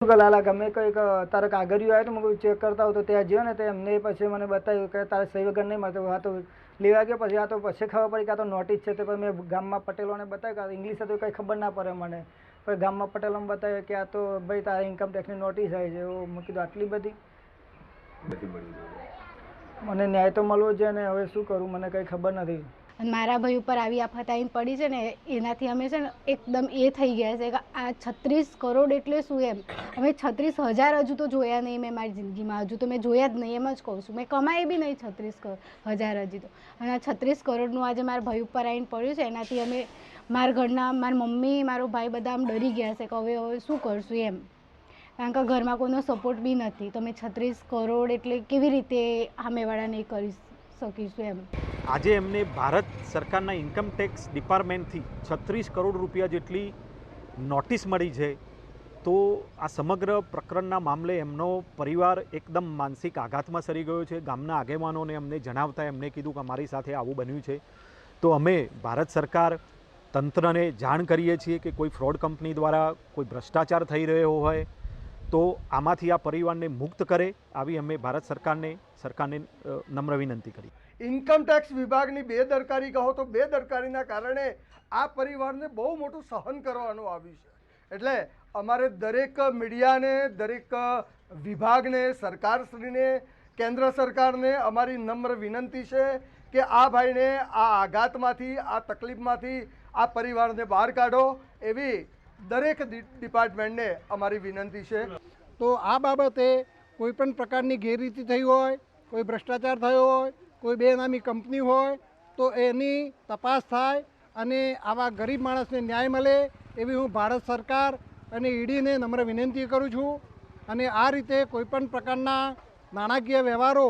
લાલા ગમે કંઈક તારે કાગળિયું આવ્યું તો મેં ચેક કરતા હોય તો ત્યાં જ્યો ને તો એમને પછી મને બતાવ્યું કે તારે સહી વગર નહીં મળતો. આ તો લેવા ગયો પછી આ તો પછી ખબર પડી કે આ તો નોટિસ છે તો પછી મેં ગામમાં પટેલોને બતાવ્યું કે ઇંગ્લિશ હતું કંઈ ખબર ના પડે મને. પછી ગામમાં પટેલોને બતાવ્યું કે આ તો ભાઈ તારે ઇન્કમ ટેક્સની નોટિસ આવી છે. એવું મેં કીધું આટલી બધી? મને ન્યાય તો મળવો જ છે ને હવે શું કરું? મને કંઈ ખબર નથી. અને મારા ભાઈ ઉપર આવી આફત આવીને પડી છે ને, એનાથી અમે છે ને એકદમ એ થઈ ગયા છે કે આ છત્રીસ કરોડ એટલે શું એમ? અમે છત્રીસ હજાર હજુ તો જોયા નહીં મેં મારી જિંદગીમાં. હજુ તો મેં જોયા જ નહીં, એમ જ કહું છું. મેં કમાય બી નહીં છત્રીસ હજાર હજી તો. અને આ છત્રીસ કરોડનું આજે મારા ભાઈ ઉપર આવીને પડ્યું છે, એનાથી અમે મારા ઘરના, મારી મમ્મી, મારો ભાઈ બધા આમ ડરી ગયા છે કે હવે હવે શું કરશું એમ? કારણ કે ઘરમાં કોઈનો સપોર્ટ બી નથી. તો મેં છત્રીસ કરોડ એટલે કેવી રીતે સામેવાળાને નહીં કરી શકીશું એમ. આજે એમને ભારત સરકારના ઇન્કમ ટેક્સ ડિપાર્ટમેન્ટથી છત્રીસ કરોડ રૂપિયા જેટલી નોટિસ મળી છે. તો આ સમગ્ર પ્રકરણના મામલે એમનો પરિવાર એકદમ માનસિક આઘાતમાં સરી ગયો છે. ગામના આગેવાનોને અમને જણાવતા એમને કીધું કે અમારી સાથે આવું બન્યું છે. તો અમે ભારત સરકાર તંત્રને જાણ કરીએ છીએ કે કોઈ ફ્રોડ કંપની દ્વારા કોઈ ભ્રષ્ટાચાર થઈ રહ્યો હોય તો આમાંથી આ પરિવારને મુક્ત કરે આવી અમે ભારત સરકારને સરકારને નમ્ર વિનંતી કરી. ઇન્કમ ટેક્સ વિભાગની બેદરકારી કહો તો બેદરકારીના કારણે આ પરિવારને બહુ મોટું સહન કરવાનું આવ્યું છે. એટલે અમારે દરેક મીડિયાને, દરેક વિભાગને, સરકારશ્રીને, કેન્દ્ર સરકારને અમારી નમ્ર વિનંતી છે કે આ ભાઈને આ આઘાતમાંથી, આ તકલીફમાંથી આ પરિવારને બહાર કાઢો એવી દરેક ડિપાર્ટમેન્ટને અમારી વિનંતી છે. તો આ બાબતે કોઈ પણ પ્રકારની ગેરરીતિ થઈ હોય કોઈ ભ્રષ્ટાચાર થયો હોય કોઈ બેનામી કંપની હોય તો એની તપાસ થાય અને આવા ગરીબ માણસને ન્યાય મળે એવી હું ભારત સરકાર અને ઈડીને નમ્ર વિનંતી કરું છું. અને આ રીતે કોઈપણ પ્રકારના નાણાકીય વ્યવહારો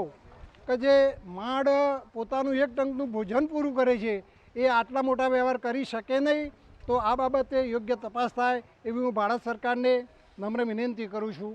કે જે માંડ પોતાનું એક ટંકનું ભોજન પૂરું કરે છે એ આટલા મોટા વ્યવહાર કરી શકે નહીં. તો આ બાબતે યોગ્ય તપાસ થાય એવી હું ભારત સરકારને નમ્ર વિનંતી કરું છું.